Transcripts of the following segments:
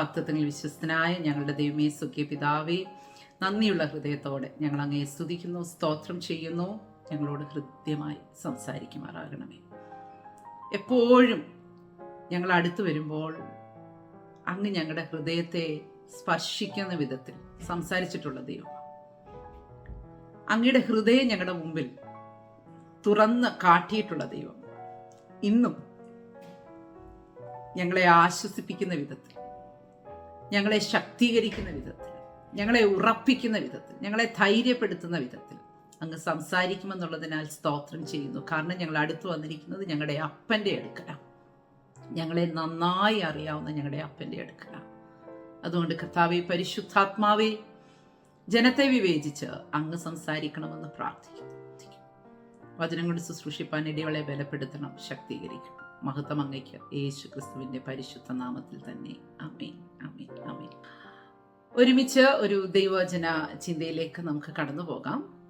വാക്തത്വങ്ങളിൽ വിശ്വസ്തനായ ഞങ്ങളുടെ ദൈവമേ സുഖ്യ പിതാവേ നന്ദിയുള്ള ഹൃദയത്തോടെ ഞങ്ങൾ അങ്ങയെ സ്തുതിക്കുന്നു സ്തോത്രം ചെയ്യുന്നു. ഞങ്ങളോട് ഹൃദ്യമായി സംസാരിക്കുമാറാകണമേ. എപ്പോഴും ഞങ്ങൾ അടുത്തു വരുമ്പോൾ അങ്ങ് ഞങ്ങളുടെ ഹൃദയത്തെ സ്പർശിക്കുന്ന വിധത്തിൽ സംസാരിച്ചിട്ടുള്ള ദൈവം അങ്ങയുടെ ഹൃദയം ഞങ്ങളുടെ മുമ്പിൽ തുറന്ന് കാട്ടിയിട്ടുള്ള ദൈവം ഇന്നും ഞങ്ങളെ ആശ്വസിപ്പിക്കുന്ന വിധത്തിൽ ഞങ്ങളെ ശക്തീകരിക്കുന്ന വിധത്തിൽ ഞങ്ങളെ ഉറപ്പിക്കുന്ന വിധത്തിൽ ഞങ്ങളെ ധൈര്യപ്പെടുത്തുന്ന വിധത്തിൽ അങ്ങ് സംസാരിക്കുമെന്നുള്ളതിനാൽ സ്തോത്രം ചെയ്യുന്നു. കാരണം ഞങ്ങൾ അടുത്ത് വന്നിരിക്കുന്നത് ഞങ്ങളുടെ അപ്പന്റെ അടുക്കലാണ് ഞങ്ങളെ നന്നായി അറിയാവുന്ന ഞങ്ങളുടെ അപ്പന്റെ അടുക്കലാണ് അതുകൊണ്ട് കർത്താവെ പരിശുദ്ധാത്മാവെ ജനത്തെ വിവേചിച്ച് അങ്ങ് സംസാരിക്കണമെന്ന് പ്രാർത്ഥിക്കുന്നു. വചനം കൊണ്ട് ശുശ്രൂഷിപ്പാൻ ഇടയോളെ ബലപ്പെടുത്തണം ശക്തീകരിക്കണം. മഹത്വം അങ്ങയ്ക്ക്. യേശു ക്രിസ്തുവിന്റെ പരിശുദ്ധ നാമത്തിൽ തന്നെ. അമേ അമേ അമേ ഒരുമിച്ച് ഒരു ദൈവചന ചിന്തയിലേക്ക് നമുക്ക് കടന്നു പോകാം.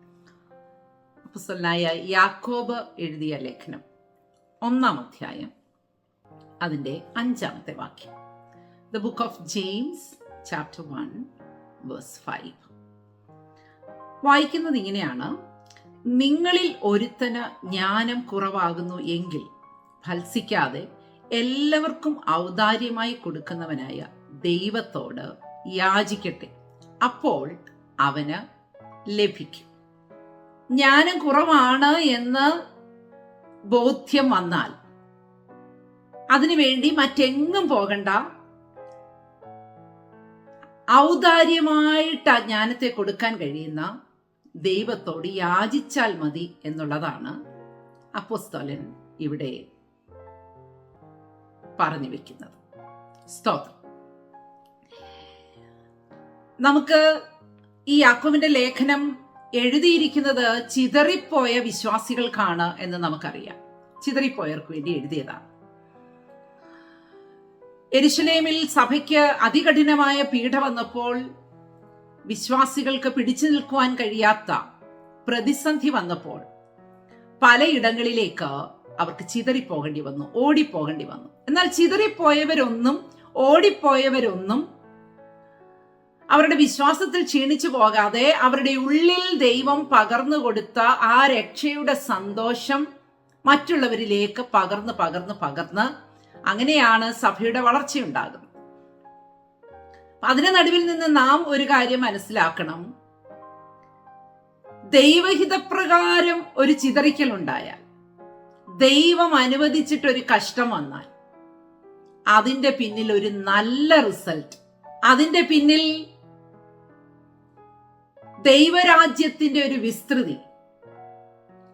അപ്പസ്വലനായ യാക്കോബ് എഴുതിയ ലേഖനം ഒന്നാം അധ്യായം അതിന്റെ അഞ്ചാമത്തെ വാക്യം. The book of James chapter one verse five വായിക്കുന്നത് ഇങ്ങനെയാണ്. നിങ്ങളിൽ ഒരുത്തന് ജ്ഞാനം കുറവാകുന്നു എങ്കിൽ ഫത്സിക്കാതെ എല്ലാവർക്കും ഔദാര്യമായി കൊടുക്കുന്നവനായ ദൈവത്തോട് യാചിക്കട്ടെ. അപ്പോൾ അവന് ലഭിക്കും. ജ്ഞാനം കുറവാണ് എന്ന് ബോധ്യം വന്നാൽ അതിനുവേണ്ടി മറ്റെങ്ങും പോകണ്ട. ഔദാര്യമായിട്ട് ആ ജ്ഞാനത്തെ കൊടുക്കാൻ കഴിയുന്ന ദൈവത്തോട് യാചിച്ചാൽ മതി എന്നുള്ളതാണ് അപ്പോസ്തോലൻ ഇവിടെ പറഞ്ഞു വെക്കുന്നത്. സ്തോത്രം. നമുക്ക് ഈ യാക്കോവിന്റെ ലേഖനം എഴുതിയിരിക്കുന്നത് ചിതറിപ്പോയ വിശ്വാസികൾക്കാണ് എന്ന് നമുക്കറിയാം. ചിതറിപ്പോയവർക്ക് വേണ്ടി എഴുതിയതാണ്. എരുശലേമിൽ സഭയ്ക്ക് അതികഠിനമായ പീഡ വന്നപ്പോൾ വിശ്വാസികൾക്ക് പിടിച്ചു നിൽക്കുവാൻ കഴിയാത്ത പ്രതിസന്ധി വന്നപ്പോൾ പലയിടങ്ങളിലേക്ക് അവർക്ക് ചിതറിപ്പോകേണ്ടി വന്നു ഓടിപ്പോകേണ്ടി വന്നു. എന്നാൽ ചിതറിപ്പോയവരൊന്നും ഓടിപ്പോയവരൊന്നും അവരുടെ വിശ്വാസത്തിൽ ക്ഷീണിച്ചു പോകാതെ അവരുടെ ഉള്ളിൽ ദൈവം പകർന്നു കൊടുത്ത ആ രക്ഷയുടെ സന്തോഷം മറ്റുള്ളവരിലേക്ക് പകർന്ന് പകർന്ന് പകർന്ന് അങ്ങനെയാണ് സഭയുടെ വളർച്ചയുണ്ടാകുന്നത്. അതിന് നടുവിൽ നിന്ന് നാം ഒരു കാര്യം മനസ്സിലാക്കണം. ദൈവഹിതപ്രകാരം ഒരു ചിതറിക്കൽ ഉണ്ടായാൽ ദൈവം അനുവദിച്ചിട്ടൊരു കഷ്ടം വന്നാൽ അതിന്റെ പിന്നിൽ ഒരു നല്ല റിസൾട്ട്. അതിന്റെ പിന്നിൽ ദൈവരാജ്യത്തിന്റെ ഒരു വിസ്തൃതി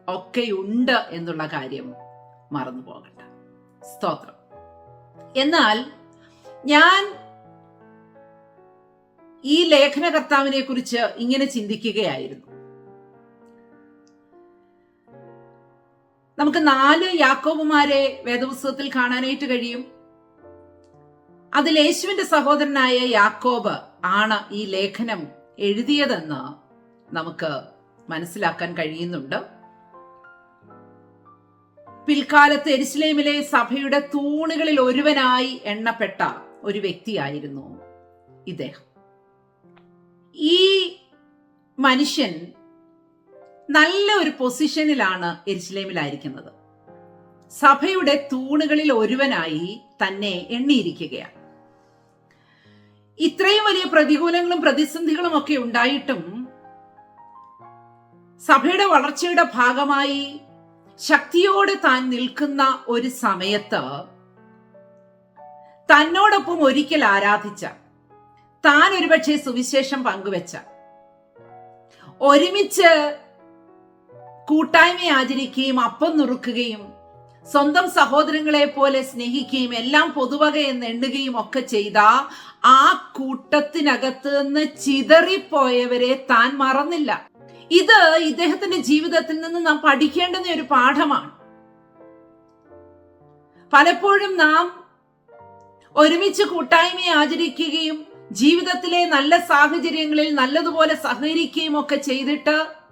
ഒക്കെയുണ്ട് എന്നുള്ള കാര്യം മറന്നു പോകണ്ട. സ്തോത്രം. എന്നാൽ ഞാൻ ഈ ലേഖനകർത്താവിനെ കുറിച്ച് ഇങ്ങനെ ചിന്തിക്കുകയായിരുന്നു. നമുക്ക് നാല് യാക്കോബുമാരെ വേദപുസ്തകത്തിൽ കാണാനായിട്ട് കഴിയും. അതിൽ യേശുവിന്റെ സഹോദരനായ യാക്കോബ് ആണ് ഈ ലേഖനം എഴുതിയതെന്ന് നമുക്ക് മനസ്സിലാക്കാൻ കഴിയുന്നുണ്ട്. പിൽക്കാലത്ത് എരിസ്ലേമിലെ സഭയുടെ തൂണുകളിൽ ഒരുവനായി എണ്ണപ്പെട്ട ഒരു വ്യക്തിയായിരുന്നു ഇദ്ദേഹം. ഈ മനുഷ്യൻ നല്ല ഒരു പൊസിഷനിലാണ് എരിശിലേമിലായിരിക്കുന്നത്. സഭയുടെ തൂണുകളിൽ ഒരുവനായി തന്നെ എണ്ണിയിരിക്കുകയാണ്. ഇത്രയും വലിയ പ്രതികൂലങ്ങളും പ്രതിസന്ധികളും ഒക്കെ ഉണ്ടായിട്ടും സഭയുടെ വളർച്ചയുടെ ഭാഗമായി ശക്തിയോടെ താൻ നിൽക്കുന്ന ഒരു സമയത്ത് തന്നോടൊപ്പം ഒരിക്കൽ ആരാധിച്ച താൻ ഒരുപക്ഷെ സുവിശേഷം പങ്കുവെച്ച ഒരുമിച്ച് കൂട്ടായ്മ ആചരിക്കുകയും അപ്പം നുറുക്കുകയും സ്വന്തം സഹോദരങ്ങളെ പോലെ സ്നേഹിക്കുകയും എല്ലാം പൊതുവക എന്ന് എണ്ണുകയും ഒക്കെ ചെയ്ത ആ കൂട്ടത്തിനകത്ത് നിന്ന് ചിതറിപ്പോയവരെ താൻ മറന്നില്ല. ഇത് ഇദ്ദേഹത്തിന്റെ ജീവിതത്തിൽ നിന്ന് നാം പഠിക്കേണ്ടുന്ന ഒരു പാഠമാണ്. പലപ്പോഴും നാം ഒരുമിച്ച് കൂട്ടായ്മ ആചരിക്കുകയും ജീവിതത്തിലെ നല്ല സാഹചര്യങ്ങളിൽ നല്ലതുപോലെ സഹകരിക്കുകയും ഒക്കെ ചെയ്തിട്ട്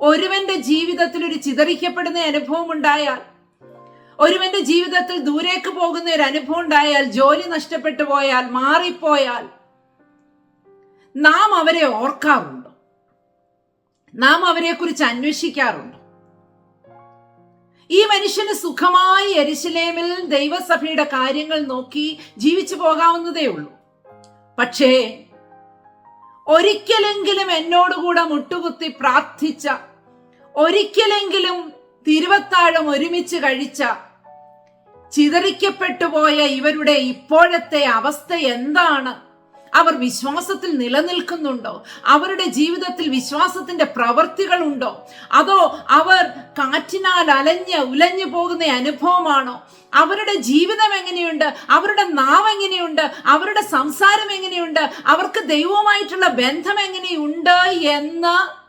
ഒരുവന്റെ ജീവിതത്തിൽ ഒരു ചിതറിക്കപ്പെടുന്ന അനുഭവം ഉണ്ടായാൽ ഒരുവന്റെ ജീവിതത്തിൽ ദൂരേക്ക് പോകുന്ന ഒരു അനുഭവം ഉണ്ടായാൽ ജോലി നഷ്ടപ്പെട്ടു പോയാൽ മാറിപ്പോയാൽ നാം അവരെ ഓർക്കാറുണ്ട്? നാം അവരെ കുറിച്ച് അന്വേഷിക്കാറുണ്ടോ? ഈ മനുഷ്യന് സുഖമായി എരിശിലേമിൽ ദൈവസഭയുടെ കാര്യങ്ങൾ നോക്കി ജീവിച്ചു പോകാവുന്നതേ ഉള്ളൂ. പക്ഷേ ഒരിക്കലെങ്കിലും എന്നോടുകൂടെ മുട്ടുകുത്തി പ്രാർത്ഥിച്ച ഒരിക്കലെങ്കിലും തിരുവത്താഴം ഒരുമിച്ച് കഴിച്ച ചിതറിക്കപ്പെട്ടു പോയ ഇവരുടെ ഇപ്പോഴത്തെ അവസ്ഥ എന്താണ്? അവർ വിശ്വാസത്തിൽ നിലനിൽക്കുന്നുണ്ടോ? അവരുടെ ജീവിതത്തിൽ വിശ്വാസത്തിന്റെ പ്രവൃത്തികളുണ്ടോ അതോ അവർ കാറ്റിനാൽ അലഞ്ഞ് ഉലഞ്ഞു പോകുന്ന അനുഭവമാണോ? അവരുടെ ജീവിതം എങ്ങനെയുണ്ട്? അവരുടെ നാവ് എങ്ങനെയുണ്ട്? അവരുടെ സംസാരം എങ്ങനെയുണ്ട്? അവർക്ക് ദൈവവുമായിട്ടുള്ള ബന്ധം എങ്ങനെയുണ്ട് എന്ന്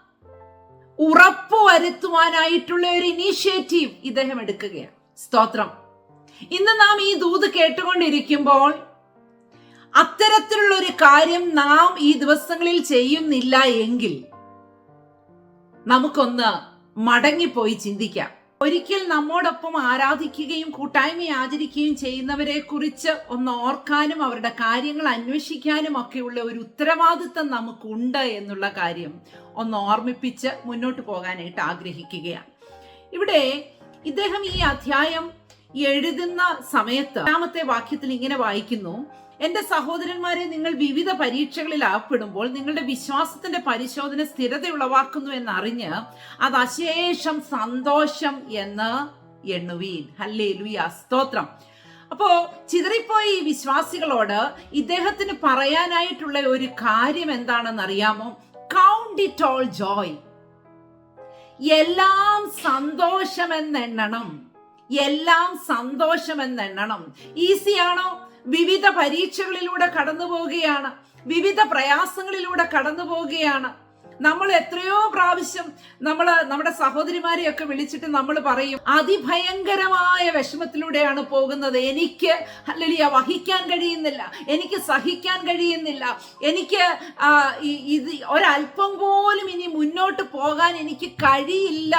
ഉറപ്പുവരുത്തുവാനായിട്ടുള്ള ഒരു ഇനീഷ്യേറ്റീവ് ഇദ്ദേഹം എടുക്കുകയാണ്. സ്തോത്രം. ഇന്ന് നാം ഈ ദൂത് കേട്ടുകൊണ്ടിരിക്കുമ്പോൾ അത്തരത്തിലുള്ള ഒരു കാര്യം നാം ഈ ദിവസങ്ങളിൽ ചെയ്യുന്നില്ല എങ്കിൽ നമുക്കൊന്ന് മടങ്ങിപ്പോയി ചിന്തിക്കാം. ഒരിക്കൽ നമ്മോടൊപ്പം ആരാധിക്കുകയും കൂട്ടായ്മ ആചരിക്കുകയും ചെയ്യുന്നവരെ കുറിച്ച് ഒന്ന് ഓർക്കാനും അവരുടെ കാര്യങ്ങൾ അന്വേഷിക്കാനും ഒക്കെയുള്ള ഒരു ഉത്തരവാദിത്തം നമുക്കുണ്ട് എന്നുള്ള കാര്യം ഒന്ന് ഓർമ്മിപ്പിച്ച് മുന്നോട്ട് പോകാനായിട്ട് ആഗ്രഹിക്കുകയാണ്. ഇവിടെ ഇദ്ദേഹം ഈ അധ്യായം എഴുതുന്ന സമയത്ത് രണ്ടാമത്തെ വാക്യത്തിൽ ഇങ്ങനെ വായിക്കുന്നു. എന്റെ സഹോദരന്മാരെ നിങ്ങൾ വിവിധ പരീക്ഷകളിൽ ആപ്പെടുമ്പോൾ നിങ്ങളുടെ വിശ്വാസത്തിന്റെ പരിശോധന സ്ഥിരത ഉളവാക്കുന്നു എന്നറിഞ്ഞ് അത് അശേഷം സന്തോഷം എന്ന് എണ്ണുവീൻ. ഹല്ലേ ലുയ സ്തോത്രം. അപ്പോ ചിതറിപ്പോയ ഈ വിശ്വാസികളോട് ഇദ്ദേഹത്തിന് പറയാനായിട്ടുള്ള ഒരു കാര്യം എന്താണെന്ന് അറിയാമോ കൗണ്ട് ഇറ്റ് ഓൾ ജോയ് എല്ലാം സന്തോഷമെന്നെണ്ണണം. എല്ലാം സന്തോഷമെന്നെണ്ണണം. ഈസിയാണോ വിവിധ പരീക്ഷകളിലൂടെ കടന്നു പോവുകയാണ്. വിവിധ പ്രയാസങ്ങളിലൂടെ കടന്നു പോവുകയാണ്. നമ്മൾ എത്രയോ പ്രാവശ്യം നമ്മൾ നമ്മുടെ സഹോദരിമാരെയൊക്കെ വിളിച്ചിട്ട് നമ്മൾ പറയും അതിഭയങ്കരമായ വിഷമത്തിലൂടെയാണ് പോകുന്നത്. എനിക്ക് അല്ലെങ്കിൽ വഹിക്കാൻ കഴിയുന്നില്ല. എനിക്ക് സഹിക്കാൻ കഴിയുന്നില്ല. എനിക്ക് ഇത് ഒരല്പം പോലും ഇനി മുന്നോട്ട് പോകാൻ എനിക്ക് കഴിയില്ല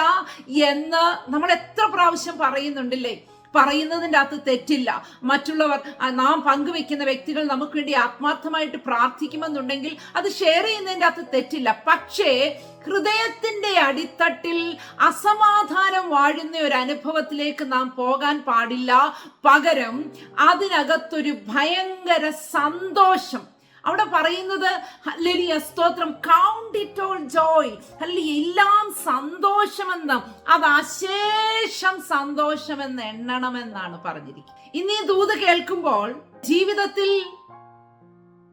എന്ന് നമ്മൾ എത്ര പ്രാവശ്യം പറയുന്നുണ്ടല്ലേ? പറയുന്നതിന്റെ അകത്ത് തെറ്റില്ല. മറ്റുള്ളവർ നാം പങ്കുവെക്കുന്ന വ്യക്തികൾ നമുക്ക് വേണ്ടി ആത്മാർത്ഥമായിട്ട് പ്രാർത്ഥിക്കുമെന്നുണ്ടെങ്കിൽ അത് ഷെയർ ചെയ്യുന്നതിന്റെ അകത്ത് തെറ്റില്ല. പക്ഷേ ഹൃദയത്തിന്റെ അടിത്തട്ടിൽ അസമാധാനം വാഴുന്ന ഒരു അനുഭവത്തിലേക്ക് നാം പോകാൻ പാടില്ല. പകരം അതിനകത്തൊരു ഭയങ്കര സന്തോഷം അവിടെ പറയുന്നത് ഹല്ലേലൂയ സ്തോത്രം. കൗണ്ട് ഇറ്റ് ഓൾ ജോയ് അല്ലെ എല്ലാം സന്തോഷമെന്ന്. അത് അശേഷം സന്തോഷമെന്ന് എണ്ണണമെന്നാണ് പറഞ്ഞിരിക്കുന്നത്. ഇനി ദൂത് കേൾക്കുമ്പോൾ ജീവിതത്തിൽ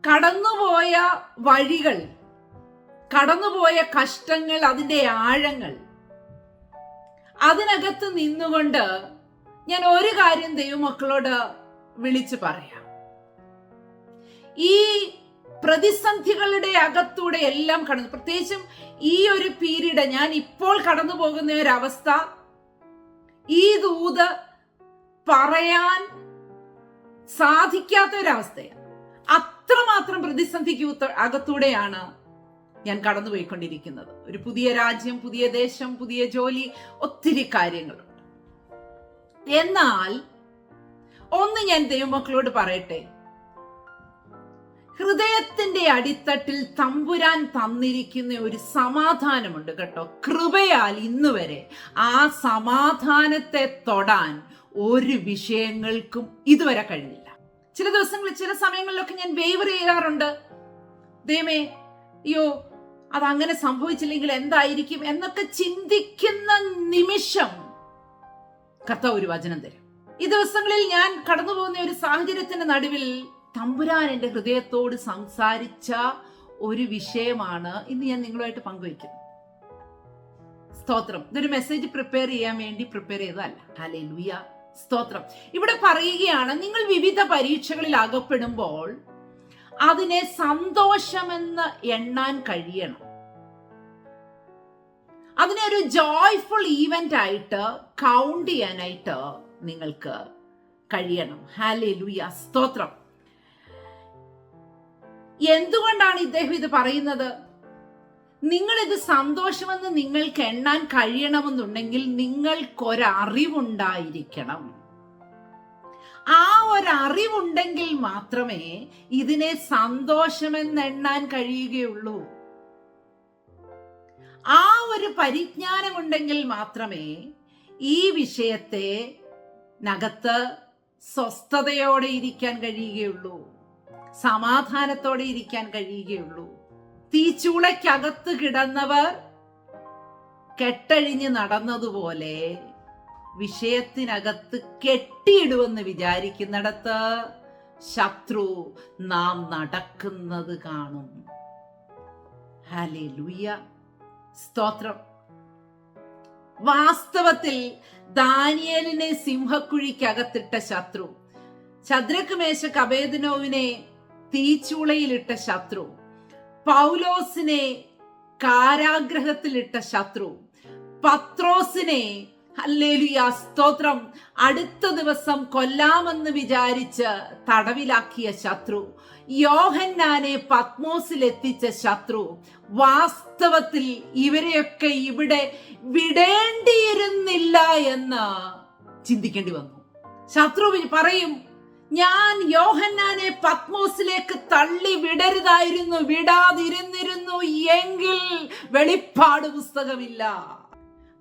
കടന്നുപോയ വഴികൾ കടന്നുപോയ കഷ്ടങ്ങൾ അതിന്റെ ആഴങ്ങൾ അതിനകത്ത് നിന്നുകൊണ്ട് ഞാൻ ഒരു കാര്യം ദൈവമക്കളോട് വിളിച്ചു പറയാം. ഈ പ്രതിസന്ധികളുടെ അകത്തൂടെ എല്ലാം കടന്നു. പ്രത്യേകിച്ചും ഈ ഒരു പീരീഡ് ഞാൻ ഇപ്പോൾ കടന്നു പോകുന്ന ഒരവസ്ഥ ഈ ദൂത് പറയാൻ സാധിക്കാത്ത ഒരവസ്ഥയാണ് അത്രമാത്രം പ്രതിസന്ധിക്ക് അകത്തൂടെയാണ് ഞാൻ കടന്നുപോയിക്കൊണ്ടിരിക്കുന്നത് ഒരു പുതിയ രാജ്യം പുതിയ ദേശം പുതിയ ജോലി ഒത്തിരി കാര്യങ്ങളുണ്ട്. എന്നാൽ ഒന്ന് ഞാൻ ദൈവമക്കളോട് പറയട്ടെ. ഹൃദയത്തിന്റെ അടിത്തട്ടിൽ തമ്പുരാൻ തന്നിരിക്കുന്ന ഒരു സമാധാനമുണ്ട് കേട്ടോ. കൃപയാൽ ഇന്ന് വരെ ആ സമാധാനത്തെ തൊടാൻ ഒരു വിഷയങ്ങൾക്കും ഇതുവരെ കഴിഞ്ഞില്ല. ചില ദിവസങ്ങളിൽ ചില സമയങ്ങളിലൊക്കെ ഞാൻ വേവർ ചെയ്യാറുണ്ട്. ദൈവമേ അയ്യോ അതങ്ങനെ സംഭവിച്ചില്ലെങ്കിൽ എന്തായിരിക്കും എന്നൊക്കെ ചിന്തിക്കുന്ന നിമിഷം കർത്താവ് ഒരു വചനം തരും. ഈ ദിവസങ്ങളിൽ ഞാൻ കടന്നു പോകുന്ന ഒരു സാഹചര്യത്തിന്റെ നടുവിൽ തമ്പുരാൻ എന്റെ ഹൃദയത്തോട് സംസാരിച്ച ഒരു വിഷയമാണ് ഇന്ന് ഞാൻ നിങ്ങളുമായിട്ട് പങ്കുവയ്ക്കുന്നത്. സ്തോത്രം. ഇതൊരു മെസ്സേജ് പ്രിപ്പയർ ചെയ്യാൻ വേണ്ടി പ്രിപ്പയർ ചെയ്തതല്ല. ഹലേ ലുയ സ്തോത്രം. ഇവിടെ പറയുകയാണ് നിങ്ങൾ വിവിധ പരീക്ഷകളിൽ അകപ്പെടുമ്പോൾ അതിനെ സന്തോഷമെന്ന് എണ്ണാൻ കഴിയണം. അതിനെ ഒരു ജോയ്ഫുൾ ഈവന്റ് ആയിട്ട് കൗണ്ട് ചെയ്യാനായിട്ട് നിങ്ങൾക്ക് കഴിയണം. ഹാലേ ലുയ സ്തോത്രം. എന്തുകൊണ്ടാണ് ഇദ്ദേഹം ഇത് പറയുന്നത്? നിങ്ങൾ ഇത് സന്തോഷമെന്ന് നിങ്ങൾക്ക് എണ്ണാൻ കഴിയണമെന്നുണ്ടെങ്കിൽ നിങ്ങൾക്കൊരറിവുണ്ടായിരിക്കണം. ആ ഒരറിവുണ്ടെങ്കിൽ മാത്രമേ ഇതിനെ സന്തോഷമെന്നെണ്ണാൻ കഴിയുകയുള്ളൂ. ആ ഒരു പരിജ്ഞാനമുണ്ടെങ്കിൽ മാത്രമേ ഈ വിഷയത്തെ നകത്ത് സ്വസ്ഥതയോടെ ഇരിക്കാൻ കഴിയുകയുള്ളൂ. സമാധാനത്തോടെ ഇരിക്കാൻ കഴിയുകയുള്ളൂ. തീച്ചൂളയ്ക്കകത്ത് കിടന്നവർ കെട്ടഴിഞ്ഞ് നടന്നതുപോലെ വിഷയത്തിനകത്ത് കെട്ടിയിടുമെന്ന് വിചാരിക്കുന്നിടത്ത് ശത്രു നാം നടക്കുന്നത് കാണും. സ്തോത്രം. വാസ്തവത്തിൽ ദാനിയലിനെ സിംഹക്കുഴിക്കകത്തിട്ട ശത്രു. ചദ്രക്കുമേശ മേശക് അബേദനോവിനെ തീച്ചൂളയിലിട്ട ശത്രു പൗലോസിനെ കാരാഗ്രഹത്തിലിട്ട ശത്രു പത്രോസിനെ അല്ലേലുയ സ്തോത്രം അടുത്ത ദിവസം കൊല്ലാമെന്ന് വിചാരിച്ച് തടവിലാക്കിയ ശത്രു യോഹന്നാനെ പത്മോസിലെത്തിച്ച ശത്രു വാസ്തവത്തിൽ ഇവരെയൊക്കെ ഇവിടെ വിടേണ്ടിയിരുന്നില്ല എന്ന് ചിന്തിക്കേണ്ടി വന്നു. ശത്രു പറയും ഞാൻ യോഹന്നാനെ പത്മോസിലേക്ക് തള്ളി വിടരുതായിരുന്നു വിടാതിരുന്നിരുന്നു എങ്കിൽ വെളിപ്പാട് പുസ്തകമില്ല.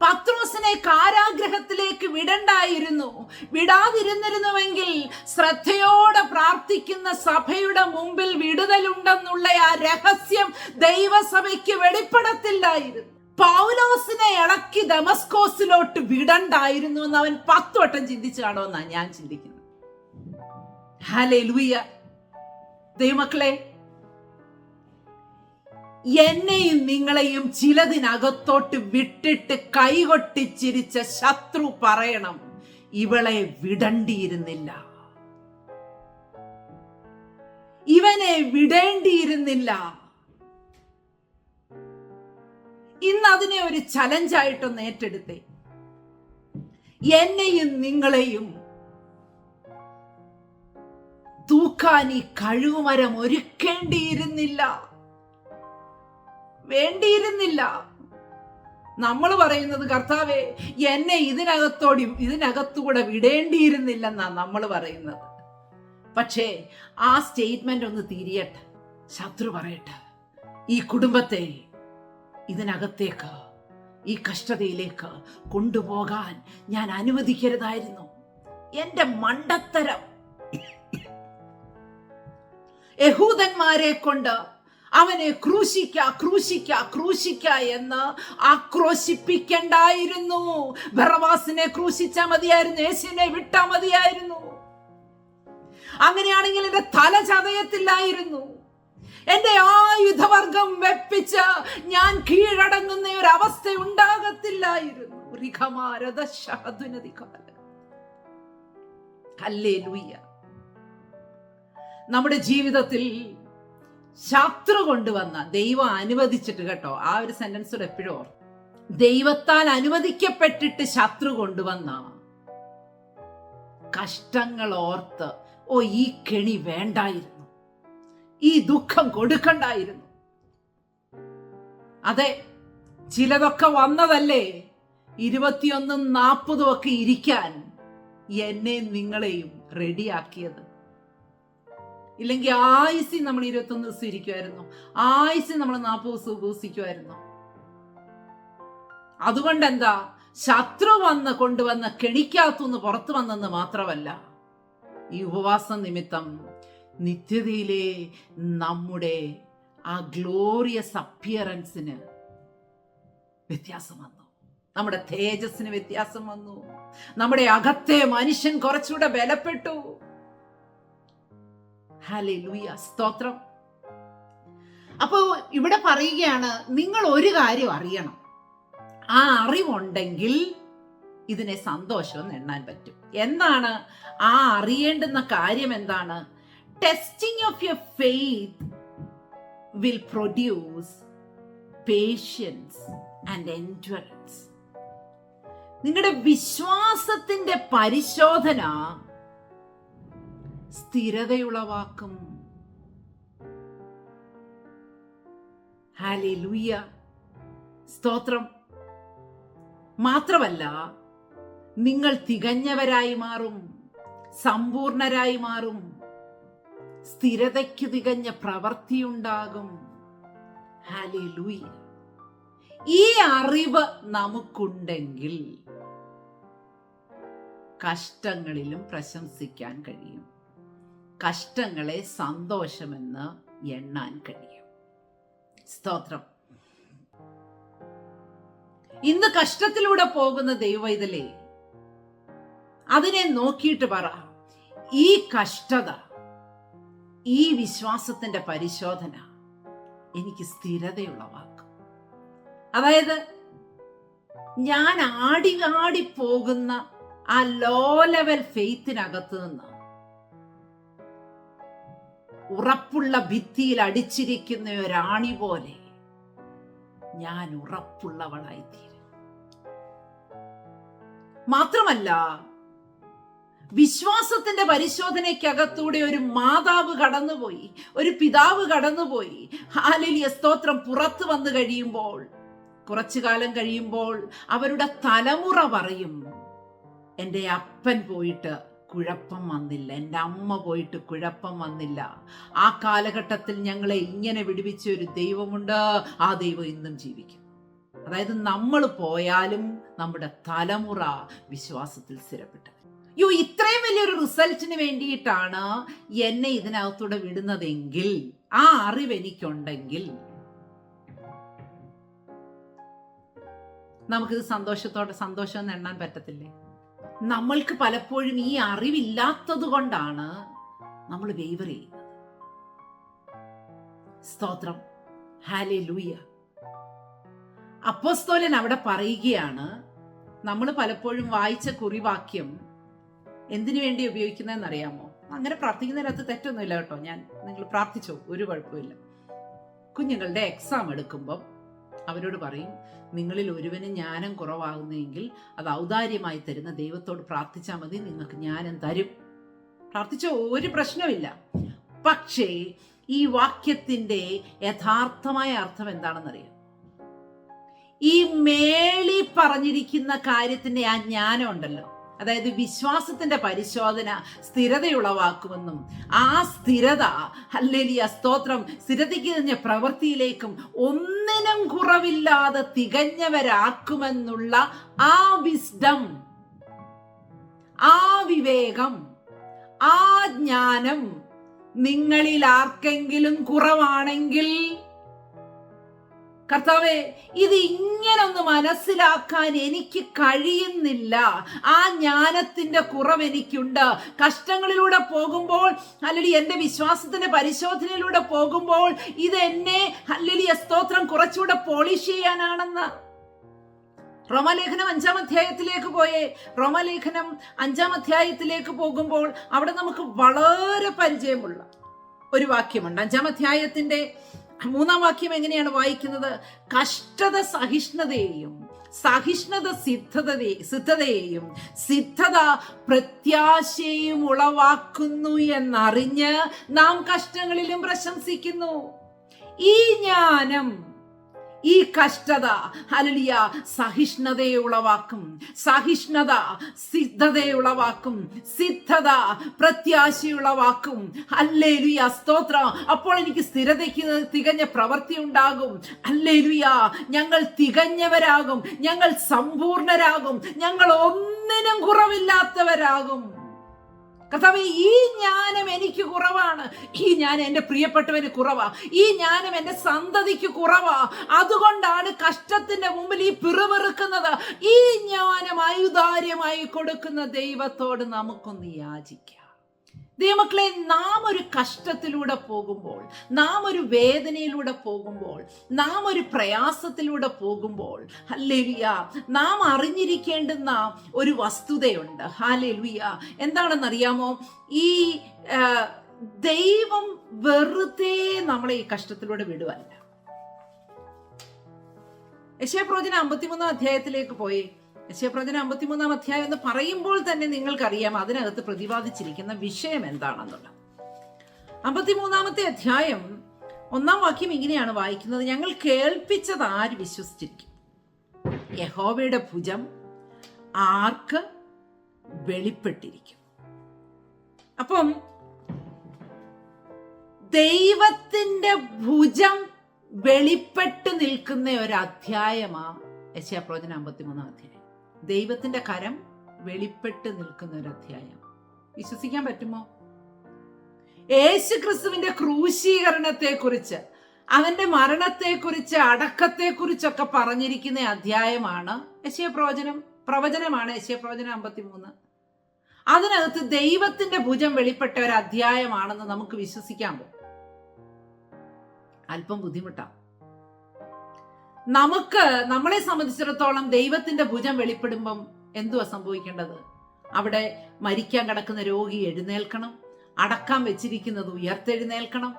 പത്രോസിനെ കാരാഗ്രഹത്തിലേക്ക് വിടണ്ടായിരുന്നു വിടാതിരുന്നിരുന്നുവെങ്കിൽ ശ്രദ്ധയോടെ പ്രാർത്ഥിക്കുന്ന സഭയുടെ മുമ്പിൽ വിടുതലുണ്ടെന്നുള്ള ആ രഹസ്യം ദൈവസഭയ്ക്ക് വെളിപ്പെടത്തില്ലായിരുന്നു. പൗലോസിനെ ഇളക്കി ദമസ്കോസിലോട്ട് വിടണ്ടായിരുന്നു എന്ന് അവൻ പത്തുവട്ടം ചിന്തിച്ചു കാണുമെന്നാണ് ഞാൻ ചിന്തിക്കുന്നത്. ഹലേ ദൈവമക്കളെ എന്നെയും നിങ്ങളെയും ചിലതിനകത്തോട്ട് വിട്ടിട്ട് കൈകൊട്ടിച്ചിരിച്ച ശത്രു പറയണം. ഇവളെ വിടണ്ടിയിരുന്നില്ല. ഇവനെ വിടേണ്ടിയിരുന്നില്ല. ഇന്ന് അതിനെ ഒരു ചലഞ്ചായിട്ടൊന്ന് ഏറ്റെടുത്തേ. എന്നെയും നിങ്ങളെയും തൂക്കാൻ ഈ കഴിവുമരം ഒരുക്കേണ്ടിയിരുന്നില്ല. വേണ്ടിയിരുന്നില്ല. നമ്മൾ പറയുന്നത് കർത്താവെ എന്നെ ഇതിനകത്തോടി ഇതിനകത്തുകൂടെ വിടേണ്ടിയിരുന്നില്ലെന്നാ നമ്മൾ പറയുന്നത്. പക്ഷേ ആ സ്റ്റേറ്റ്മെന്റ് ഒന്ന് തിരിയട്ടെ. ശത്രു പറയട്ടെ. ഈ കുടുംബത്തെ ഇതിനകത്തേക്ക് ഈ കഷ്ടതയിലേക്ക് കൊണ്ടുപോകാൻ ഞാൻ അനുവദിക്കരുതായിരുന്നു. എന്റെ മണ്ടത്തരം. യഹൂദന്മാരെ കൊണ്ട് അവനെ ക്രൂശിക്ക ക്രൂശിക്ക ക്രൂശിക്ക എന്ന് ആക്രോശിപ്പിക്കണ്ടായിരുന്നു. ബറവാസിനെ ക്രൂശിച്ചാ മതിയായിരുന്നു യേശുവിനെ വിട്ടാ മതിയായിരുന്നു. അങ്ങനെയാണെങ്കിൽ എന്റെ തല ചതയത്തില്ലായിരുന്നു. എന്റെ ആയുധവർഗം വെപ്പിച്ച് ഞാൻ കീഴടങ്ങുന്ന ഒരു അവസ്ഥ ഉണ്ടാകത്തില്ലായിരുന്നു. റിഖമാരത ലൂയ്യ ഹല്ലേലൂയ നമ്മുടെ ജീവിതത്തിൽ ശത്രു കൊണ്ടുവന്ന ദൈവം അനുവദിച്ചിട്ട് കേട്ടോ ആ ഒരു സെന്റൻസ് എപ്പോഴും ഓർ ദൈവത്താൽ അനുവദിക്കപ്പെട്ടിട്ട് ശത്രു കൊണ്ടുവന്ന കഷ്ടങ്ങൾ ഓർത്ത് ഓ ഈ കെണി വേണ്ടായിരുന്നു ഈ ദുഃഖം കൊടുക്കണ്ടായിരുന്നു. അതെ ചിലതൊക്കെ വന്നതല്ലേ ഇരുപത്തിയൊന്നും നാൽപ്പതും ഒക്കെ ഇരിക്കാൻ എന്നെ നിങ്ങളെയും റെഡിയാക്കിയത് ഇല്ലെങ്കിൽ ആയുസ്സിൽ നമ്മൾ ഇരുപത്തൊന്ന് ദിവസം ഇരിക്കുമായിരുന്നു ആയുസ്സിൽ നമ്മൾ നാൽപ്പത് ദിവസം ഉപസിക്കുമായിരുന്നു അതുകൊണ്ട് എന്താ ശത്രു വന്ന് കൊണ്ടുവന്ന് കെണിക്കാത്തുനിന്ന് പുറത്തു വന്നെന്ന് മാത്രമല്ല ഈ ഉപവാസ നിമിത്തം നിത്യതയിലെ നമ്മുടെ ആ ഗ്ലോറിയസ് അപ്പിയറൻസിന് വ്യത്യാസം വന്നു. നമ്മുടെ തേജസ്സിന് വ്യത്യാസം വന്നു. നമ്മുടെ അകത്തെ മനുഷ്യൻ കുറച്ചുകൂടെ ബലപ്പെട്ടു. ഹല്ലേലൂയ സ്തോത്രം. അപ്പോൾ ഇവിടെ പറയുകയാണ് നിങ്ങൾ ഒരു കാര്യം അറിയണം. ആ അറിവുണ്ടെങ്കിൽ ഇതിനെ സന്തോഷം എണ്ണാൻ പറ്റും. എന്താണ്? ആ അറിയേണ്ടുന്ന കാര്യം എന്താണ്? Testing of your faith will produce patience and endurance നിങ്ങളുടെ വിശ്വാസത്തിന്റെ പരിശോധന സ്ഥിരതയുളവാക്കും ഹാലിലൂയ സ്തോത്രം. മാത്രമല്ല നിങ്ങൾ തികഞ്ഞവരായി മാറും സമ്പൂർണരായി മാറും സ്ഥിരതയ്ക്ക് തികഞ്ഞ പ്രവൃത്തിയുണ്ടാകും. ഹാലൂയ ഈ അറിവ് നമുക്കുണ്ടെങ്കിൽ കഷ്ടങ്ങളിലും പ്രശംസിക്കാൻ കഴിയും. കഷ്ടങ്ങളെ സന്തോഷമെന്ന് എണ്ണാൻ കഴിയും. സ്തോത്രം. ഇന്ന് കഷ്ടത്തിലൂടെ പോകുന്ന ദൈവ ഇതിലേ. അതിനെ നോക്കിയിട്ട് പറ ഈ കഷ്ടത ഈ വിശ്വാസത്തിന്റെ പരിശോധന എനിക്ക് സ്ഥിരതയുളവാക്കും അതായത് ഞാൻ ആടി ആടി പോകുന്ന ആ ലോ ലെവൽ ഫെയ്ത്തിനകത്ത് നിന്ന് ഉറപ്പുള്ള ഭിത്തിയിൽ അടിച്ചിരിക്കുന്ന ഒരാണി പോലെ ഞാൻ ഉറപ്പുള്ളവളായിത്തീരും. മാത്രമല്ല വിശ്വാസത്തിന്റെ പരിശോധനയ്ക്കകത്തൂടെ ഒരു മാതാവ് കടന്നുപോയി ഒരു പിതാവ് കടന്നുപോയി. ഹാലിലിയ സ്തോത്രം. പുറത്തു വന്നു കഴിയുമ്പോൾ കുറച്ചു കാലം കഴിയുമ്പോൾ അവരുടെ തലമുറ പറയും എന്റെ അപ്പൻ പോയിട്ട് കുഴപ്പം വന്നില്ല. എന്റെ അമ്മ പോയിട്ട് കുഴപ്പം വന്നില്ല. ആ കാലഘട്ടത്തിൽ ഞങ്ങളെ ഇങ്ങനെ വിടുവിച്ച ഒരു ദൈവമുണ്ട്. ആ ദൈവം ഇന്നും ജീവിക്കും. അതായത് നമ്മൾ പോയാലും നമ്മുടെ തലമുറ വിശ്വാസത്തിൽ സ്ഥിരപ്പെട്ടത്. യോ ഇത്രയും വലിയൊരു റിസൾട്ടിന് വേണ്ടിയിട്ടാണ് എന്നെ ഇതിനകത്തൂടെ വിടുന്നതെങ്കിൽ ആ അറിവ് എനിക്കുണ്ടെങ്കിൽ നമുക്കിത് സന്തോഷത്തോടെ സന്തോഷം എണ്ണാൻ പറ്റത്തില്ലേ? നമ്മൾക്ക് പലപ്പോഴും ഈ അറിവില്ലാത്തത് കൊണ്ടാണ് നമ്മൾ വേവർ ചെയ്യുന്നത്. സ്തോത്രം. ഹാലേ ലൂയ അപ്പോസ്തോലൻ അവിടെ പറയുകയാണ് നമ്മൾ പലപ്പോഴും വായിച്ച കുറിവാക്യം എന്തിനു വേണ്ടി ഉപയോഗിക്കുന്നതെന്ന് അറിയാമോ അങ്ങനെ പ്രാർത്ഥിക്കുന്നതിനകത്ത് തെറ്റൊന്നുമില്ല കേട്ടോ ഞാൻ നിങ്ങൾ പ്രാർത്ഥിച്ചോ ഒരു കുഴപ്പമില്ല കുഞ്ഞുങ്ങളുടെ എക്സാം എടുക്കുമ്പം അവരോട് പറയും നിങ്ങളിൽ ഒരുവന് ജ്ഞാനം കുറവാകുന്നെങ്കിൽ അത് ഔദാര്യമായി തരുന്ന ദൈവത്തോട് പ്രാർത്ഥിച്ചാൽ മതി നിങ്ങൾക്ക് ജ്ഞാനം തരും. പ്രാർത്ഥിച്ച ഒരു പ്രശ്നമില്ല പക്ഷേ ഈ വാക്യത്തിന്റെ യഥാർത്ഥമായ അർത്ഥം എന്താണെന്നറിയാം? ഈ മേളി പറഞ്ഞിരിക്കുന്ന കാര്യത്തിന്റെ ആ ജ്ഞാനം ഉണ്ടല്ലോ. അതായത് വിശ്വാസത്തിന്റെ പരിശോധന സ്ഥിരതയുളവാക്കുമെന്നും ആ സ്ഥിരത അല്ലെലിയ സ്തോത്രം സ്ഥിരതയ്ക്ക് തന്നെ പ്രവൃത്തിയിലേക്കും ഒന്നിനും കുറവില്ലാതെ തികഞ്ഞവരാക്കുമെന്നുള്ള ആ വിസ്ഡം ആ വിവേകം ആ ജ്ഞാനം നിങ്ങളിൽ ആർക്കെങ്കിലും കുറവാണെങ്കിൽ കർത്താവെ ഇത് ഇങ്ങനൊന്ന് മനസ്സിലാക്കാൻ എനിക്ക് കഴിയുന്നില്ല. ആ ജ്ഞാനത്തിന്റെ കുറവ് എനിക്കുണ്ട്. കഷ്ടങ്ങളിലൂടെ പോകുമ്പോൾ അല്ലെങ്കിൽ എന്റെ വിശ്വാസത്തിന്റെ പരിശോധനയിലൂടെ പോകുമ്പോൾ ഇത് എന്നെ അല്ലെങ്കിൽ സ്തോത്രം കുറച്ചുകൂടെ പോളിഷ് ചെയ്യാനാണെന്ന്. റോമലേഖനം അഞ്ചാം അധ്യായത്തിലേക്ക് പോയേ. റോമലേഖനം അഞ്ചാം അധ്യായത്തിലേക്ക് പോകുമ്പോൾ അവിടെ നമുക്ക് വളരെ പരിചയമുള്ള ഒരു വാക്യമുണ്ട്. അഞ്ചാം അധ്യായത്തിന്റെ മൂന്നാം വാക്യം എങ്ങനെയാണ് വായിക്കുന്നത്? കഷ്ടത സഹിഷ്ണുതയെയും സഹിഷ്ണുത സിദ്ധതയെ സിദ്ധതയെയും സിദ്ധത പ്രത്യാശയും ഉളവാക്കുന്നു എന്നറിഞ്ഞ് നാം കഷ്ടങ്ങളിലും പ്രശംസിക്കുന്നു. ഈ ജ്ഞാനം ഈ കഷ്ടത ഹലലിയ സഹിഷ്ണുതയെ ഉളവാക്കും സഹിഷ്ണുത സിദ്ധതയെ ഉളവാക്കും സിദ്ധത പ്രത്യാശയുളവാക്കും. അല്ലേ ലുയ സ്തോത്ര. അപ്പോൾ എനിക്ക് സ്ഥിരതയ്ക്ക് തികഞ്ഞ പ്രവൃത്തി ഉണ്ടാകും. അല്ലേ ലുയ ഞങ്ങൾ തികഞ്ഞവരാകും. ഞങ്ങൾ സമ്പൂർണരാകും. ഞങ്ങൾ ഒന്നിനും കുറവില്ലാത്തവരാകും. കർത്താവ് ഈ ജ്ഞാനം എനിക്ക് കുറവാണ്. ഈ ഞാൻ എന്റെ പ്രിയപ്പെട്ടവന് കുറവാ. ഈ ജ്ഞാനം എന്റെ സന്തതിക്ക് കുറവാ. അതുകൊണ്ടാണ് കഷ്ടത്തിന്റെ മുമ്പിൽ ഈ പിറുപിറുക്കുന്നത്. ഈ ജ്ഞാനം ഔദാര്യമായി കൊടുക്കുന്ന ദൈവത്തോട് നമുക്കൊന്ന് യാചിക്കാം. ദൈവമക്കളെ നാം ഒരു കഷ്ടത്തിലൂടെ പോകുമ്പോൾ നാം ഒരു വേദനയിലൂടെ പോകുമ്പോൾ നാം ഒരു പ്രയാസത്തിലൂടെ പോകുമ്പോൾ ഹല്ലേലുയ നാം അറിഞ്ഞിരിക്കേണ്ടുന്ന ഒരു വസ്തുതയുണ്ട്. ഹാലേലുയ എന്താണെന്നറിയാമോ? ഈ ദൈവം വെറുതെ നമ്മളെ ഈ കഷ്ടത്തിലൂടെ വിടുവല്ല. യശയപ്രോചന അമ്പത്തിമൂന്നാം അധ്യായത്തിലേക്ക് പോയി. യശയപ്രോചന അമ്പത്തിമൂന്നാം അധ്യായം എന്ന് പറയുമ്പോൾ തന്നെ നിങ്ങൾക്കറിയാം അതിനകത്ത് പ്രതിപാദിച്ചിരിക്കുന്ന വിഷയം എന്താണെന്നുള്ളത്. അമ്പത്തിമൂന്നാമത്തെ അധ്യായം ഒന്നാം വാക്യം ഇങ്ങനെയാണ് വായിക്കുന്നത്. ഞങ്ങൾ കേൾപ്പിച്ചത് ആര് വിശ്വസിച്ചിരിക്കും? യഹോവയുടെ ഭുജം ആർക്ക് വെളിപ്പെട്ടിരിക്കും? അപ്പം ദൈവത്തിന്റെ ഭുജം വെളിപ്പെട്ട് നിൽക്കുന്ന ഒരു അധ്യായമാണ് യശയാപ്രവചന അമ്പത്തിമൂന്നാം അധ്യായം. ദൈവത്തിന്റെ കരം വെളിപ്പെട്ട് നിൽക്കുന്ന ഒരു അധ്യായം. വിശ്വസിക്കാൻ പറ്റുമോ? യേശു ക്രിസ്തുവിന്റെ ക്രൂശീകരണത്തെ കുറിച്ച് അവന്റെ മരണത്തെക്കുറിച്ച് അടക്കത്തെക്കുറിച്ചൊക്കെ പറഞ്ഞിരിക്കുന്ന അധ്യായമാണ് യശയ പ്രവചനം. പ്രവചനമാണ് യശയ പ്രവചനം അമ്പത്തിമൂന്ന്. അതിനകത്ത് ദൈവത്തിന്റെ ഭുജം വെളിപ്പെട്ട ഒരു അധ്യായമാണെന്ന് നമുക്ക് വിശ്വസിക്കാൻ പോകും അല്പം ബുദ്ധിമുട്ടാ. നമുക്ക് നമ്മളെ സംബന്ധിച്ചിടത്തോളം ദൈവത്തിന്റെ ഭുജം വെളിപ്പെടുമ്പം എന്തുവാ സംഭവിക്കേണ്ടത്? അവിടെ മരിക്കാൻ കിടക്കുന്ന രോഗി എഴുന്നേൽക്കണം. അടക്കാൻ വെച്ചിരിക്കുന്നത് ഉയർത്തെഴുന്നേൽക്കണം.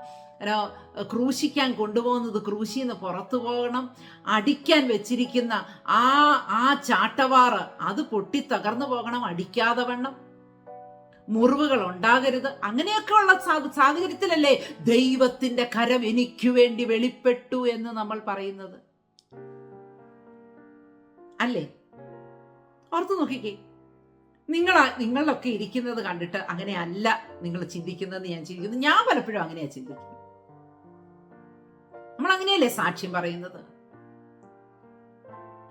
ക്രൂശിക്കാൻ കൊണ്ടുപോകുന്നത് ക്രൂശിൽ നിന്ന് പുറത്തു പോകണം. അടിക്കാൻ വെച്ചിരിക്കുന്ന ആ ആ ചാട്ടവാറ് അത് പൊട്ടി തകർന്നു പോകണം. അടിക്കാതെ വണ്ണം. മുറിവുകൾ ഉണ്ടാകരുത്. അങ്ങനെയൊക്കെയുള്ള സാഹചര്യത്തിലല്ലേ ദൈവത്തിന്റെ കരം എനിക്ക് വേണ്ടി വെളിപ്പെട്ടു എന്ന് നമ്മൾ പറയുന്നത്. അല്ലേ? ഓർത്തു നോക്കിക്കേ. നിങ്ങൾ നിങ്ങളൊക്കെ ഇരിക്കുന്നത് കണ്ടിട്ട് അങ്ങനെയല്ല നിങ്ങൾ ചിന്തിക്കുന്നതെന്ന് ഞാൻ ചിന്തിക്കുന്നു. ഞാൻ പലപ്പോഴും അങ്ങനെയാ ചിന്തിക്കുന്നത്. നമ്മൾ അങ്ങനെയല്ലേ സാക്ഷ്യം പറയുന്നത്?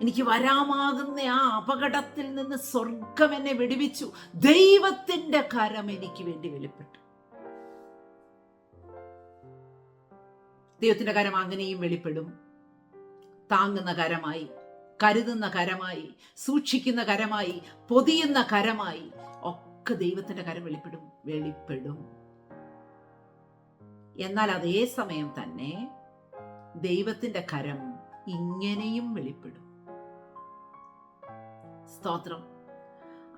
എനിക്ക് വരാമാകുന്ന ആ അപകടത്തിൽ നിന്ന് സ്വർഗം എന്നെ വെടിവിച്ചു. ദൈവത്തിന്റെ കരം എനിക്ക് വേണ്ടി വെളിപ്പെട്ടു. ദൈവത്തിന്റെ കരം അങ്ങനെയും വെളിപ്പെടും. താങ്ങുന്ന കരമായി കരുതുന്ന കരമായി സൂക്ഷിക്കുന്ന കരമായി പൊതിയുന്ന കരമായി ഒക്കെ ദൈവത്തിന്റെ കരം വെളിപ്പെടും വെളിപ്പെടും. എന്നാൽ അതേ സമയം തന്നെ ദൈവത്തിന്റെ കരം ഇങ്ങനെയും വെളിപ്പെടും. സ്തോത്രം.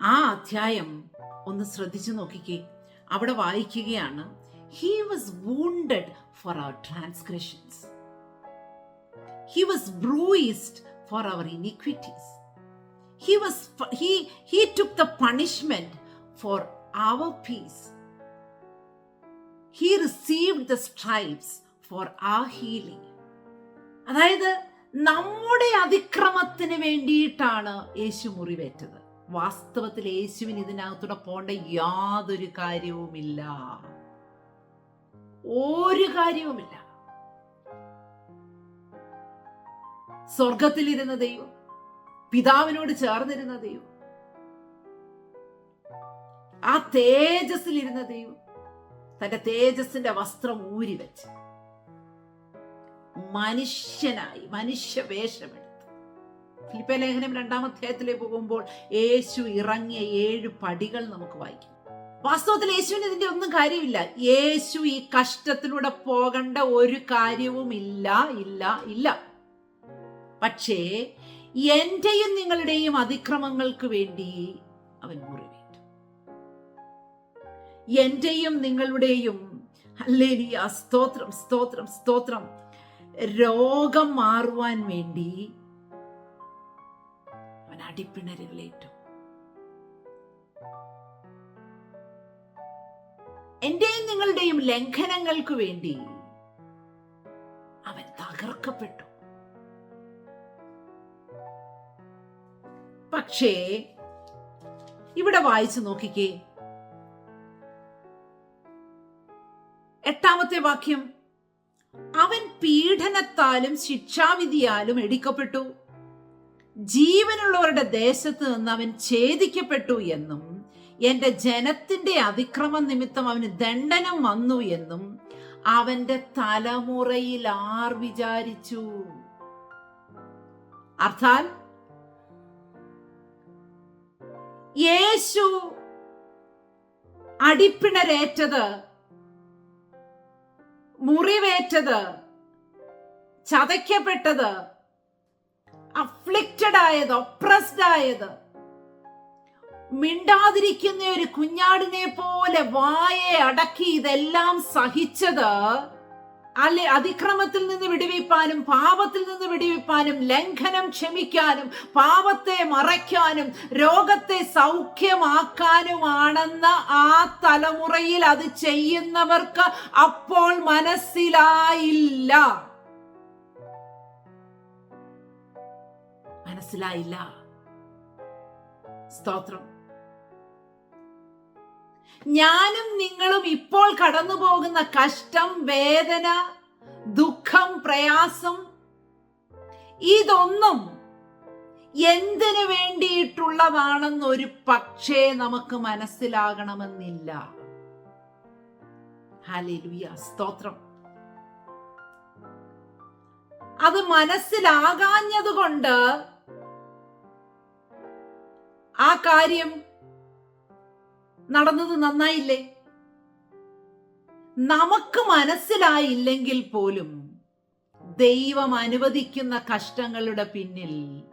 ആ അധ്യായം ഒന്ന് ശ്രദ്ധിച്ചു നോക്കിക്കേ. അവിടെ വായിക്കുകയാണ് he was wounded for our transgressions he was bruised for our iniquities. He was he he took the punishment for our peace. He received the stripes for our healing. അതായത് നമ്മുടെ അതിക്രമത്തിന് വേണ്ടിയിട്ടാണ് യേശു മുറിവേറ്റത് വാസ്തവത്തിൽ യേശുവിന് ഇതിനകത്തൂടെ പോണ്ട യാതൊരു കാര്യവുമില്ല ഒരു കാര്യവുമില്ല സ്വർഗത്തിലിരുന്ന ദൈവം പിതാവിനോട് ചേർന്നിരുന്ന ദൈവം ആ തേജസ്സിലിരുന്ന ദൈവം തന്റെ തേജസ്സിന്റെ വസ്ത്രം ഊരി വെച്ച് മനുഷ്യനായി മനുഷ്യ വേഷമെടുത്ത് ഫിലിപ്പ ലേഖനം രണ്ടാം അധ്യായത്തിലേക്ക് പോകുമ്പോൾ യേശു ഇറങ്ങിയ ഏഴ് പടികൾ നമുക്ക് വായിക്കും. വാസ്തവത്തിൽ യേശുവിന് ഇതിന്റെ ഒന്നും കാര്യമില്ല. യേശു ഈ കഷ്ടത്തിലൂടെ പോകേണ്ട ഒരു കാര്യവും ഇല്ല ഇല്ല ഇല്ല. പക്ഷേ എന്റെയും നിങ്ങളുടെയും അതിക്രമങ്ങൾക്ക് വേണ്ടി അവൻ മുറിവേറ്റു. എന്റെയും നിങ്ങളുടെയും അല്ലേലിയ സ്തോത്രം സ്തോത്രം സ്തോത്രം രോഗം മാറുവാൻ വേണ്ടി അവൻ അടിപ്പിണരുകളേറ്റു എന്റെയും നിങ്ങളുടെയും ലംഘനങ്ങൾക്ക് വേണ്ടി അവൻ തകർക്കപ്പെട്ടു. പക്ഷേ ഇവിടെ വായിച്ചു നോക്കിക്കേ. എട്ടാമത്തെ വാക്യം. അവൻ പീഡനത്താലും ശിക്ഷാവിധിയാലും എടുക്കപ്പെട്ടു. ജീവനുള്ളവരുടെ ദേശത്ത് നിന്ന് അവൻ ഛേദിക്കപ്പെട്ടു എന്നും എന്റെ ജനത്തിന്റെ അതിക്രമ നിമിത്തം അവന് ദണ്ഡനം വന്നു എന്നും അവന്റെ തലമുറയിൽ ആർ വിചാരിച്ചു. അർത്ഥാൽ യേശു അടിപ്പിണരേറ്റത് മുറിവേറ്റത് ചതയ്ക്കപ്പെട്ടത് അഫ്ലിക്റ്റഡ് ആയത് ഒപ്രസ്ഡ് ആയത്. മിണ്ടാതിരിക്കുന്ന ഒരു കുഞ്ഞാടിനെ പോലെ വായെ അടക്കി ഇതെല്ലാം സഹിച്ചത് അല്ലെ അതിക്രമത്തിൽ നിന്ന് വിടുവിപ്പാനും പാപത്തിൽ നിന്ന് വിടുവിപ്പാനും ലംഘനം ക്ഷമിക്കാനും പാപത്തെ മറയ്ക്കാനും രോഗത്തെ സൗഖ്യമാക്കാനുമാണെന്ന് ആ തലമുറയിൽ അത് ചെയ്യുന്നവർക്ക് അപ്പോൾ മനസ്സിലായില്ല. മനസ്സിലായില്ല. സ്തോത്രം. ഞാനും നിങ്ങളും ഇപ്പോൾ കടന്നു പോകുന്ന കഷ്ടം വേദന ദുഃഖം പ്രയാസം ഇതൊന്നും എന്തിനു വേണ്ടിയിട്ടുള്ളതാണെന്ന് ഒരു പക്ഷേ നമുക്ക് മനസ്സിലാകണമെന്നില്ല. സ്തോത്രം. അത് മനസ്സിലാകാഞ്ഞതുകൊണ്ട് ആ കാര്യം നടന്നത് നന്നായില്ലേ? നമുക്ക് മനസ്സിലായില്ലെങ്കിൽ പോലും ദൈവം അനുവദിക്കുന്ന കഷ്ടങ്ങളുടെ പിന്നിൽ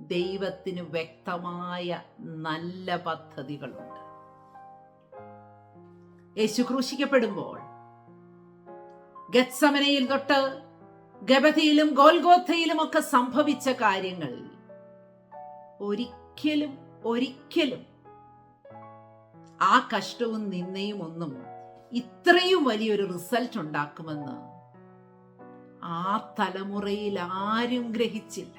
ദൈവത്തിന് വ്യക്തമായ നല്ല പദ്ധതികളുണ്ട്. യേശു ക്രൂശിക്കപ്പെടുമ്പോൾ ഗത്സമനയിൽ തൊട്ട് ഗബതിയിലും ഗോൽഗോഥയിലും ഒക്കെ സംഭവിച്ച കാര്യങ്ങൾ ഒരിക്കലും ഒരിക്കലും ആ കഷ്ടവും നിന്നയും ഒന്നും ഇത്രയും വലിയൊരു റിസൾട്ട് ഉണ്ടാക്കുമെന്ന് ആ തലമുറയിൽ ആരും ഗ്രഹിച്ചില്ല.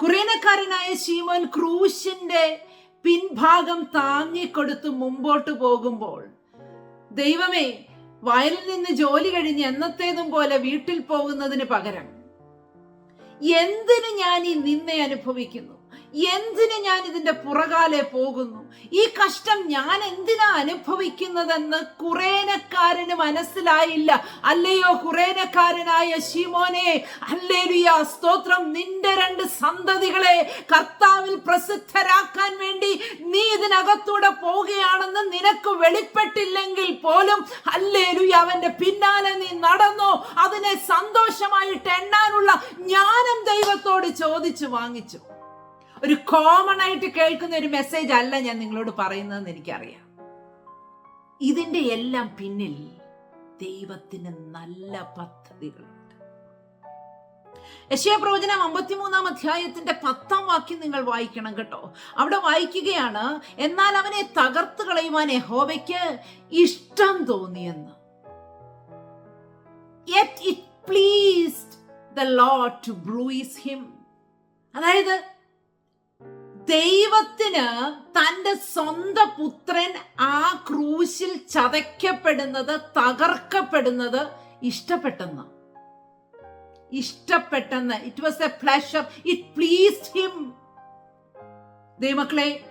കുറേനക്കാരനായ ശീമോൻ ക്രൂശിന്റെ പിൻഭാഗം താങ്ങിക്കൊടുത്ത് മുമ്പോട്ട് പോകുമ്പോൾ ദൈവമേ വയലിൽ നിന്ന് ജോലി കഴിഞ്ഞ് എന്നത്തേതും പോലെ വീട്ടിൽ പോകുന്നതിന് പകരം എന്തിന് ഞാൻ ഈ നിന്നെ അനുഭവിക്കുന്നു? എന്തിന് ഞാൻ ഇതിന്റെ പുറകാലെ പോകുന്നു? ഈ കഷ്ടം ഞാൻ എന്തിനാ അനുഭവിക്കുന്നതെന്ന് കുറേനക്കാരന് മനസ്സിലായില്ല. അല്ലയോ കുറേനക്കാരനായ ശിമോനെ അല്ലേലിയ സ്തോത്രം നിന്റെ രണ്ട് സന്തതികളെ കർത്താവിൽ പ്രസിദ്ധരാക്കാൻ വേണ്ടി നീ ഇതിനകത്തൂടെ പോവുകയാണെന്ന് നിനക്ക് വെളിപ്പെട്ടില്ലെങ്കിൽ പോലും അല്ലേലുയ അവന്റെ പിന്നാലെ നീ നടന്നോ? അതിനെ സന്തോഷമായിട്ട് എണ്ണാനുള്ള ജ്ഞാനം ദൈവത്തോട് ചോദിച്ചു വാങ്ങിച്ചു. ഒരു കോമൺ ആയിട്ട് കേൾക്കുന്ന ഒരു മെസ്സേജ് അല്ല ഞാൻ നിങ്ങളോട് പറയുന്നതെന്ന് എനിക്കറിയാം. ഇതിന്റെ എല്ലാം പിന്നിൽ ദൈവത്തിന് നല്ല പദ്ധതികളുണ്ട്. യശയപ്രവചനം അമ്പത്തിമൂന്നാം അധ്യായത്തിന്റെ പത്താം വാക്യം നിങ്ങൾ വായിക്കണം കേട്ടോ. അവിടെ വായിക്കുകയാണ് എന്നാൽ അവനെ തകർത്ത് കളയുവാൻ യഹോവയ്ക്ക് ഇഷ്ടം തോന്നിയെന്ന്. It pleased the Lord to bruise him. അതായത് ദൈവത്തിന് തന്റെ സ്വന്തം പുത്രൻ ആ ക്രൂശിൽ ചതയ്ക്കപ്പെടുന്നത് തകർക്കപ്പെടുന്നത് ഇഷ്ടപ്പെട്ടെന്ന്. ഇഷ്ടപ്പെട്ടെന്ന്. It was a pleasure it pleased him ദൈവമക്കളെ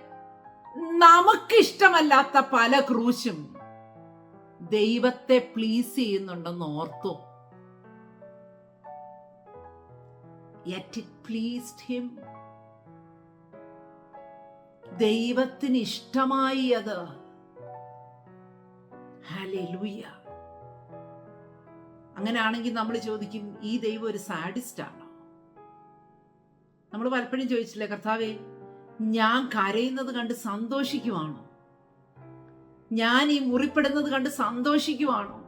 നമുക്കിഷ്ടമല്ലാത്ത പല ക്രൂശും ദൈവത്തെ പ്ലീസ് ചെയ്യുന്നുണ്ടെന്ന് ഓർത്തു. Yet it pleased him. ദൈവത്തിന് ഇഷ്ടമായി അത്. അങ്ങനെയാണെങ്കിൽ നമ്മൾ ചോദിക്കും ഈ ദൈവം ഒരു സാഡിസ്റ്റ് ആണോ നമ്മൾ പലപ്പോഴും ചോദിച്ചില്ലേ കർത്താവേ ഞാൻ കരയുന്നത് കണ്ട് സന്തോഷിക്കുവാണോ? ഞാൻ ഈ മുറിപ്പെടുന്നത് കണ്ട് സന്തോഷിക്കുവാണോ?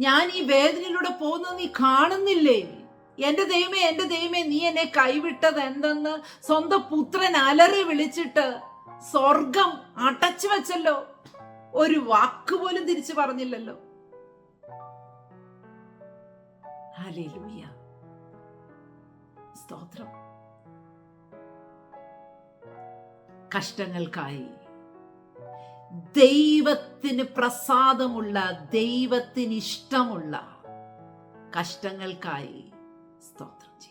ഞാൻ ഈ വേദനയിലൂടെ പോകുന്നത് നീ കാണുന്നില്ലേ? എന്റെ ദൈവമേ എന്റെ ദൈവമേ നീ എന്നെ കൈവിട്ടത് എന്തെന്ന് സ്വന്തം പുത്രൻ അലറി വിളിച്ചിട്ട് സ്വർഗം അടച്ചു വെച്ചല്ലോ. ഒരു വാക്ക് പോലും തിരിച്ചു പറഞ്ഞില്ലല്ലോ. സ്തോത്രം. കഷ്ടങ്ങൾക്കായി. ദൈവത്തിന് പ്രസാദമുള്ള ദൈവത്തിന് ഇഷ്ടമുള്ള കഷ്ടങ്ങൾക്കായി സ്തോത്രം ചെയ്യും